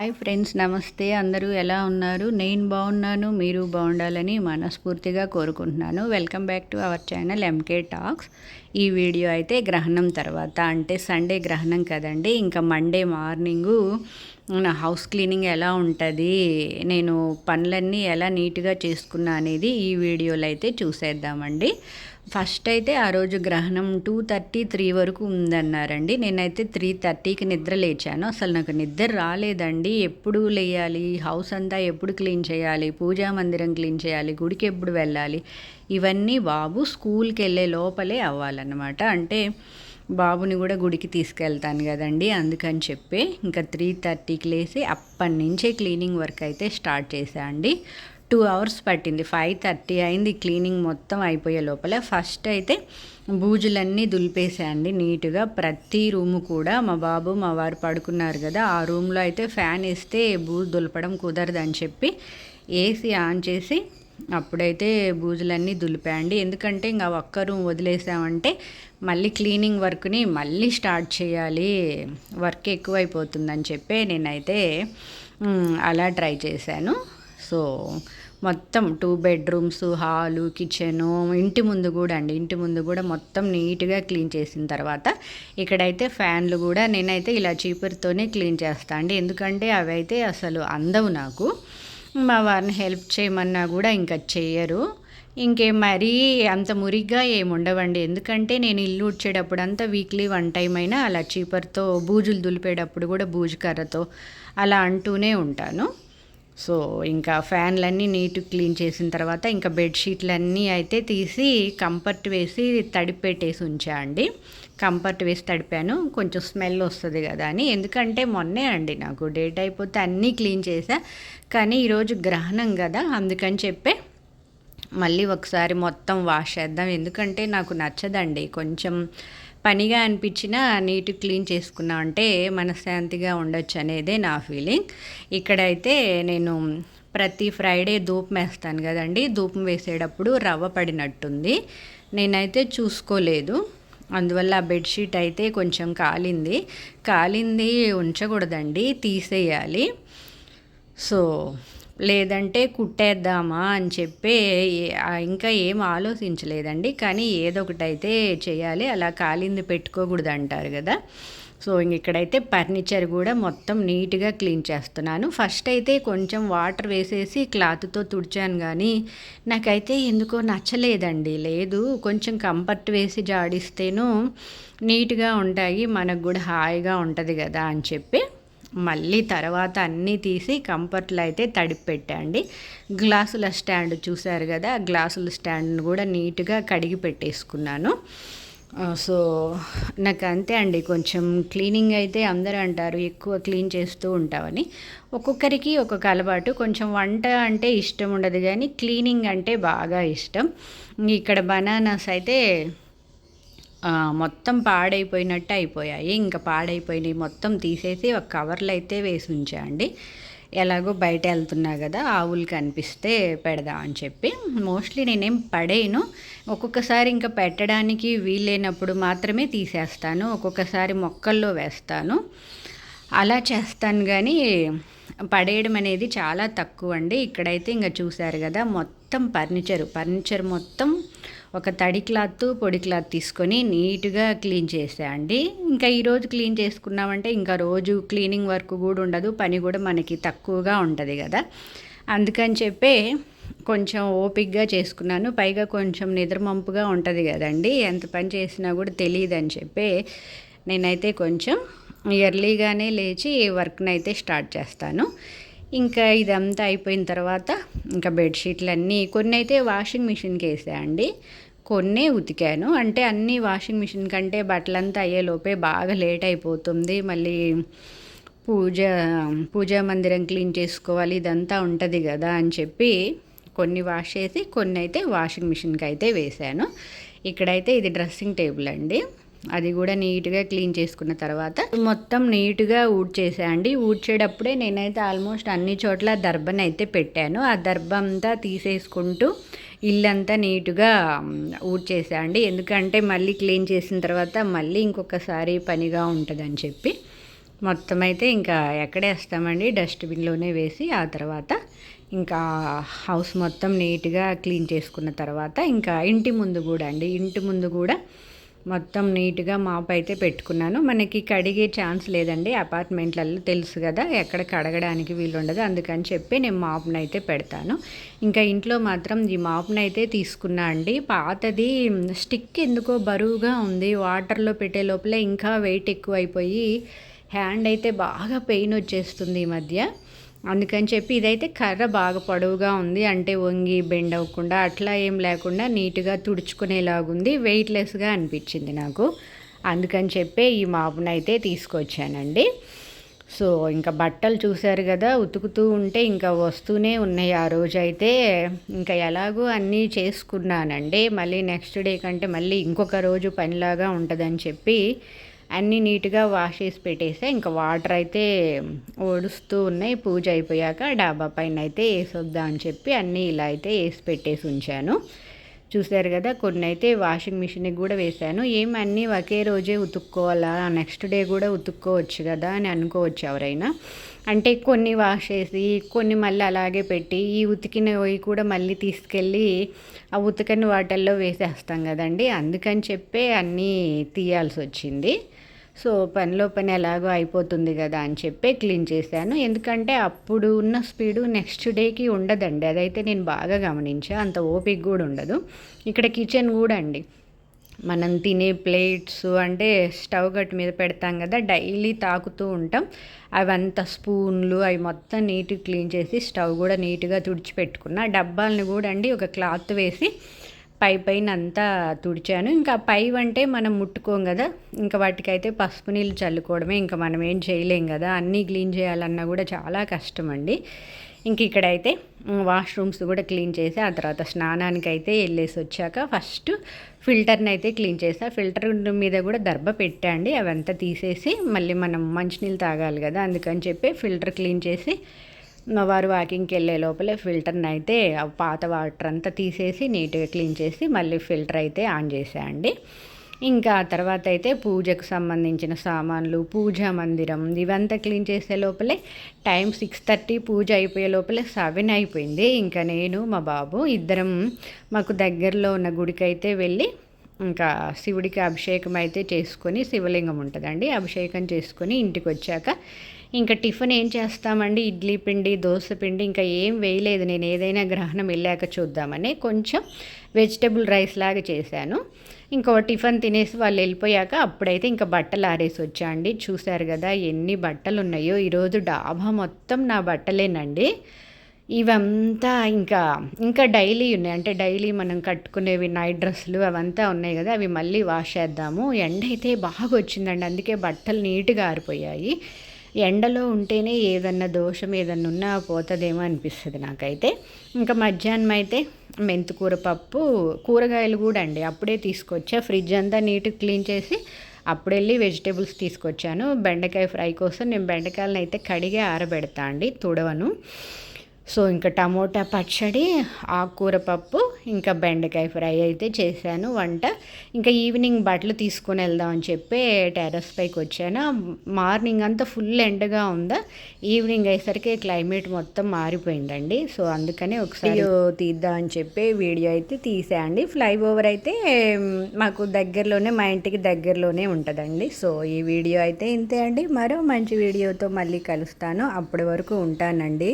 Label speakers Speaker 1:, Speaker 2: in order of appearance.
Speaker 1: Hi friends నమస్తే. అందరూ ఎలా ఉన్నారు? నేను బాగున్నాను. మీరు బాగుండాలని మనస్ఫూర్తిగా కోరుకుంటున్నాను. Welcome back to our channel M K talks ఈ వీడియో అయితే గ్రహణం తర్వాత అంటే సండే గ్రహణం కదండి. ఇంకా మండే మార్నింగు నా హౌస్ క్లీనింగ్ ఎలా ఉంటుంది నేను పనులన్నీ ఎలా నీట్గా చేసుకున్నా అనేది ఈ వీడియోలో అయితే చూసేద్దామండి. ఫస్ట్ అయితే ఆ రోజు గ్రహణం టూ థర్టీ త్రీ వరకు ఉందన్నారండి. నేనైతే త్రీ థర్టీకి నిద్ర లేచాను. అసలు నాకు నిద్ర రాలేదండి. ఎప్పుడు లేయాలి? హౌస్ అంతా ఎప్పుడు క్లీన్ చేయాలి? పూజా మందిరం క్లీన్ చేయాలి? గుడికి ఎప్పుడు వెళ్ళాలి? ఇవన్నీ బాబు స్కూల్కి వెళ్ళే లోపలే అవ్వాలన్నమాట. అంటే బాబుని కూడా గుడికి తీసుకెళ్తాను కదండి. అందుకని చెప్పి ఇంకా త్రీ థర్టీకి లేసి అప్పటి నుంచే క్లీనింగ్ వర్క్ అయితే స్టార్ట్ చేశా అండి టూ అవర్స్ పట్టింది. ఫైవ్ థర్టీ అయింది. క్లీనింగ్ మొత్తం అయిపోయే లోపల ఫస్ట్ అయితే బూజులన్నీ దులిపేసాయండి నీట్గా. ప్రతి రూము కూడా మా బాబు మా వారు పడుకున్నారు కదా ఆ రూమ్లో అయితే ఫ్యాన్ వేస్తే బూజు దులపడం కుదరదని చెప్పి ఏసీ ఆన్ చేసి అప్పుడైతే బూజులన్నీ దులిపాయండి ఎందుకంటే ఇంకా ఒక్క రూమ్ వదిలేసామంటే మళ్ళీ క్లీనింగ్ వర్క్ని మళ్ళీ స్టార్ట్ చేయాలి. వర్క్ ఎక్కువైపోతుందని చెప్పి నేనైతే అలా ట్రై చేశాను. సో మొత్తం టూ బెడ్రూమ్స్ హాలు కిచెను ఇంటి ముందు కూడా అండి ఇంటి ముందు కూడా మొత్తం నీట్గా క్లీన్ చేసిన తర్వాత ఇక్కడైతే ఫ్యాన్లు కూడా నేనైతే ఇలా చీపురుతోనే క్లీన్ చేస్తాను అండి. ఎందుకంటే అవి అయితే అసలు అందవు నాకు. మా వారిని హెల్ప్ చేయమన్నా కూడా ఇంకా చేయరు ఇంకే మరీ అంత మురిగ్గా ఏముండవండి ఎందుకంటే నేను ఇల్లు ఉడ్చేటప్పుడు అంతా వీక్లీ వన్ టైం అయినా అలా చీపర్తో బూజులు దులిపేటప్పుడు కూడా బూజు కర్రతో అలా అంటూనే ఉంటాను. సో ఇంకా ఫ్యాన్లన్నీ నీట్ క్లీన్ చేసిన తర్వాత ఇంకా బెడ్షీట్లన్నీ అయితే తీసి కంఫర్ట్ వేసి తడిపెట్టేసి ఉంచా అండి. కంఫర్ట్ వేసి తడిపాను. కొంచెం స్మెల్ వస్తుంది కదా అని. ఎందుకంటే మొన్నే అండి నాకు డేట్ అయిపోతే అన్నీ క్లీన్ చేసా. కానీ ఈరోజు గ్రహణం కదా అందుకని చెప్పే మళ్ళీ ఒకసారి మొత్తం వాష్ చేద్దాం. ఎందుకంటే నాకు నచ్చదండి. కొంచెం పనిగా అనిపించినా నీట్ క్లీన్ చేసుకున్నా అంటే మనశ్శాంతిగా ఉండొచ్చు అనేదే నా ఫీలింగ్. ఇక్కడైతే నేను ప్రతి ఫ్రైడే ధూపం వేస్తాను కదండి. ధూపం వేసేటప్పుడు రవ్వ పడినట్టుంది. నేనైతే చూసుకోలేదు. అందువల్ల ఆ బెడ్షీట్ అయితే కొంచెం కాలింది. కాలింది ఉంచకూడదండి తీసేయాలి. సో లేదంటే కుట్టేద్దామా అని చెప్పి ఇంకా ఏం ఆలోచించలేదండి. కానీ ఏదో ఒకటైతే చేయాలి అలా కాలింది పెట్టుకోకూడదు అంటారు కదా. సో ఇక్కడైతే ఫర్నిచర్ కూడా మొత్తం నీట్గా క్లీన్ చేస్తున్నాను. ఫస్ట్ అయితే కొంచెం వాటర్ వేసేసి క్లాత్తో తుడిచాను కానీ నాకైతే ఎందుకో నచ్చలేదండి. లేదు కొంచెం కంఫర్ట్ వేసి జాడిస్తేనూ నీట్గా ఉంటాయి మనకు కూడా హాయిగా ఉంటుంది కదా అని చెప్పి. మళ్ళీ తర్వాత అన్నీ తీసి కంఫర్ట్లు అయితే తడిపి పెట్టండి గ్లాసుల స్టాండ్ చూసారు కదా గ్లాసుల స్టాండ్ని కూడా నీట్గా కడిగి పెట్టేసుకున్నాను. సో నాకు అంతే అండి కొంచెం క్లీనింగ్ అయితే అందరూ అంటారు ఎక్కువ క్లీన్ చేస్తూ ఉంటామని ఒక్కొక్కరికి ఒక్కొక్క అలవాటు కొంచెం వంట అంటే ఇష్టం ఉండదు కానీ క్లీనింగ్ అంటే బాగా ఇష్టం. ఇక్కడ బనానాస్ అయితే మొత్తం పాడైపోయినట్టు అయిపోయాయి. ఇంకా పాడైపోయినాయి మొత్తం తీసేసి ఒక కవర్లు అయితే వేసి ఉంచండి ఎలాగో బయట వెళ్తున్నా కదా ఆవులు కనిపిస్తే పెడదాం అని చెప్పి. మోస్ట్లీ నేనేం పడేయను. ఒక్కొక్కసారి ఇంకా పెట్టడానికి వీలైనప్పుడు మాత్రమే తీసేస్తాను. ఒక్కొక్కసారి మొక్కల్లో వేస్తాను. అలా చేస్తాను కానీ పడేయడం అనేది చాలా తక్కువ అండి ఇక్కడైతే ఇంకా చూశారు కదా మొత్తం ఫర్నిచర్. ఫర్నిచర్ మొత్తం ఒక తడి క్లాత్ పొడి క్లాత్ తీసుకొని నీట్గా క్లీన్ చేసేయండి ఇంకా ఈరోజు క్లీన్ చేసుకున్నామంటే ఇంకా రోజు క్లీనింగ్ వర్క్ కూడా ఉండదు పని కూడా మనకి తక్కువగా ఉంటుంది కదా. అందుకని చెప్పే కొంచెం ఓపిక్గా చేసుకున్నాను. పైగా కొంచెం నిద్రమంపుగా ఉంటుంది కదండి ఎంత పని చేసినా కూడా తెలియదని చెప్పి నేనైతే కొంచెం ఎర్లీగానే లేచి వర్క్ని అయితే స్టార్ట్ చేస్తాను. ఇంకా ఇదంతా అయిపోయిన తర్వాత ఇంకా బెడ్షీట్లు అన్నీ కొన్ని అయితే వాషింగ్ మిషన్కి వేసేయండి. కొన్నే ఉతికాను. అంటే అన్నీ వాషింగ్ మిషన్ కంటే బట్టలంతా అయ్యేలోపే బాగా లేట్ అయిపోతుంది. మళ్ళీ పూజ పూజా మందిరం క్లీన్ చేసుకోవాలి. ఇదంతా ఉంటుంది కదా అని చెప్పి కొన్ని వాష్ చేసి కొన్ని అయితే వాషింగ్ మిషన్కి అయితే వేశాను. ఇక్కడైతే ఇది డ్రెస్సింగ్ టేబుల్ అండి. అది కూడా నీట్గా క్లీన్ చేసుకున్న తర్వాత మొత్తం నీట్గా ఊడ్చేసేయండి ఊడ్చేటప్పుడే నేనైతే ఆల్మోస్ట్ అన్ని చోట్ల దర్భను అయితే పెట్టాను. ఆ దర్భ అంతా తీసేసుకుంటూ ఇల్లంతా నీట్గా ఊడ్చేసేయండి ఎందుకంటే మళ్ళీ క్లీన్ చేసిన తర్వాత మళ్ళీ ఇంకొకసారి పనిగా ఉంటుందని చెప్పి మొత్తం అయితే ఇంకా ఎక్కడేస్తామండి? డస్ట్బిన్లోనే వేసి ఆ తర్వాత ఇంకా హౌస్ మొత్తం నీట్గా క్లీన్ చేసుకున్న తర్వాత ఇంకా ఇంటి ముందు కూడా అండి. ఇంటి ముందు కూడా మొత్తం నీట్గా మాప్ అయితే పెట్టుకున్నాను. మనకి కడిగే ఛాన్స్ లేదండి. అపార్ట్మెంట్లలో తెలుసు కదా ఎక్కడ కడగడానికి వీలు ఉండదు అందుకని చెప్పి నేను మాప్ని అయితే పెడతాను. ఇంకా ఇంట్లో మాత్రం ఈ మాప్ని అయితే తీసుకున్నా అండి. పాతది స్టిక్ ఎందుకో బరువుగా ఉంది. వాటర్లో పెట్టే లోపల ఇంకా వెయిట్ ఎక్కువైపోయి హ్యాండ్ అయితే బాగా పెయిన్ వచ్చేస్తుంది ఈ మధ్య. అందుకని చెప్పి ఇదైతే కర్ర బాగా పొడవుగా ఉంది. అంటే వంగి బెండ్ అవ్వకుండా అట్లా ఏం లేకుండా నీట్గా తుడుచుకునేలాగుంది. వెయిట్లెస్గా అనిపించింది నాకు. అందుకని చెప్పి ఈ మాపును అయితే తీసుకొచ్చానండి. సో ఇంకా బట్టలు చూశారు కదా ఉతుకుతూ ఉంటే ఇంకా వస్తూనే ఉన్నాయి ఆ రోజు అయితే ఇంకా ఎలాగో అన్నీ చేసుకున్నానండి. మళ్ళీ నెక్స్ట్ డే కంటే మళ్ళీ ఇంకొక రోజు పనిలాగా ఉంటుందని చెప్పి అన్నీ నీట్గా వాష్ చేసి పెట్టేస్తే ఇంకా వాటర్ అయితే ఓడుస్తూ ఉన్నాయి. పూజ అయిపోయాక డాబా పైన అయితే వేసొద్దాం అని చెప్పి అన్నీ ఇలా అయితే వేసి పెట్టేసి ఉంచాను. చూశారు కదా కొన్ని అయితే వాషింగ్ మిషన్కి కూడా వేశాను ఏం అన్నీ ఒకే రోజే ఉతుక్కోవాలా? నెక్స్ట్ డే కూడా ఉతుక్కోవచ్చు కదా అని అనుకోవచ్చు ఎవరైనా. అంటే కొన్ని వాష్ చేసి కొన్ని మళ్ళీ అలాగే పెట్టి ఈ ఉతికినవి కూడా మళ్ళీ తీసుకెళ్ళి ఆ ఉతకని వాటల్లో వేసేస్తాం కదండి. అందుకని చెప్పే అన్నీ తీయాల్సి వచ్చింది సో పనిలో పని ఎలాగో అయిపోతుంది కదా అని చెప్పి క్లీన్ చేశాను. ఎందుకంటే అప్పుడు ఉన్న స్పీడు నెక్స్ట్ డేకి ఉండదండి. అదైతే నేను బాగా గమనించా. అంత ఓపిక కూడా ఉండదు. ఇక్కడ కిచెన్ కూడా అండి. మనం తినే ప్లేట్స్ అంటే స్టవ్ గట్టు మీద పెడతాం కదా డైలీ తాకుతూ ఉంటాం. అవంతా స్పూన్లు అవి మొత్తం నీట్గా క్లీన్ చేసి స్టవ్ కూడా నీట్గా తుడిచిపెట్టుకున్న. డబ్బాలను కూడా అండి ఒక క్లాత్ వేసి పై పైన అంతా తుడిచాను. ఇంకా పై అంటే మనం ముట్టుకోం కదా. ఇంకా వాటికైతే పసుపు నీళ్ళు చల్లుకోవడమే ఇంకా మనం ఏం చేయలేం కదా. అన్నీ క్లీన్ చేయాలన్నా కూడా చాలా కష్టం అండి. ఇంక ఇక్కడైతే వాష్రూమ్స్ కూడా క్లీన్ చేసి ఆ తర్వాత స్నానానికి అయితే వెళ్ళేసి వచ్చాక ఫస్ట్ ఫిల్టర్ని అయితే క్లీన్ చేసా. ఫిల్టర్ మీద కూడా దర్భ పెట్టండి అవంతా తీసేసి మళ్ళీ మనం మంచినీళ్ళు తాగాలి కదా. అందుకని చెప్పి ఫిల్టర్ క్లీన్ చేసి వారు వాకింగ్కి వెళ్ళే లోపలే ఫిల్టర్ని అయితే పాత వాటర్ అంతా తీసేసి నీట్గా క్లీన్ చేసి మళ్ళీ ఫిల్టర్ అయితే ఆన్ చేసేయండి. ఇంకా తర్వాత అయితే పూజకు సంబంధించిన సామాన్లు పూజా మందిరం ఇవంతా క్లీన్ చేసే లోపలే టైం సిక్స్ థర్టీ పూజ అయిపోయే లోపలే సెవెన్ అయిపోయింది. ఇంకా నేను మా బాబు ఇద్దరం మాకు దగ్గరలో ఉన్న గుడికి అయితే వెళ్ళి ఇంకా శివుడికి అభిషేకం అయితే చేసుకొని శివలింగం ఉంటుందండి. అభిషేకం చేసుకొని ఇంటికి వచ్చాక ఇంకా టిఫిన్ ఏం చేస్తామండి? ఇడ్లీ పిండి దోశ పిండి ఇంకా ఏం వేయలేదు. నేను ఏదైనా గ్రహణం వెళ్ళాక చూద్దామని కొంచెం వెజిటబుల్ రైస్ లాగా చేశాను. ఇంకో టిఫిన్ తినేసి వాళ్ళు వెళ్ళిపోయాక అప్పుడైతే ఇంకా బట్టలు ఆరేసి వచ్చా అండి. చూశారు కదా ఎన్ని బట్టలు ఉన్నాయో ఈరోజు డాబా మొత్తం నా బట్టలేనండి. ఇవంతా ఇంకా ఇంకా డైలీ ఉన్నాయి. అంటే డైలీ మనం కట్టుకునేవి నైట్ డ్రెస్సులు అవంతా ఉన్నాయి కదా అవి మళ్ళీ వాష్ చేద్దాము. ఎండ అయితే బాగా వచ్చిందండి. అందుకే బట్టలు నీట్గా ఆరిపోయాయి. ఎండలో ఉంటేనే ఏదన్నా దోషం ఏదన్నా ఉన్నా పోతుందేమో అనిపిస్తుంది నాకైతే. ఇంకా మధ్యాహ్నం అయితే మెంతికూర పప్పు కూరగాయలు కూడా అండి. అప్పుడే తీసుకొచ్చా. ఫ్రిడ్జ్ అంతా నీట్గా క్లీన్ చేసి అప్పుడు వెళ్ళి వెజిటేబుల్స్ తీసుకొచ్చాను. బెండకాయ ఫ్రై కోసం నేను బెండకాయలను అయితే కడిగి ఆరబెడతా అండి తుడవను. సో ఇంకా టమోటా పచ్చడి ఆకుకూర పప్పు ఇంకా బెండకాయ ఫ్రై అయితే చేశాను వంట. ఇంకా ఈవినింగ్ బట్టలు తీసుకొని వెళ్దామని చెప్పి టెర్రస్ పైకి వచ్చాను. మార్నింగ్ అంతా ఫుల్ ఎండగా ఉందా? ఈవినింగ్ అయ్యేసరికి క్లైమేట్ మొత్తం మారిపోయిందండి. సో అందుకనే ఒకసారి తీద్దామని చెప్పి వీడియో అయితే తీసేయండి ఫ్లైఓవర్ అయితే మాకు దగ్గరలోనే మా ఇంటికి దగ్గరలోనే ఉంటుందండి. సో ఈ వీడియో అయితే ఇంతే అండి. మరో మంచి వీడియోతో మళ్ళీ కలుస్తాను. అప్పటి వరకు ఉంటానండి.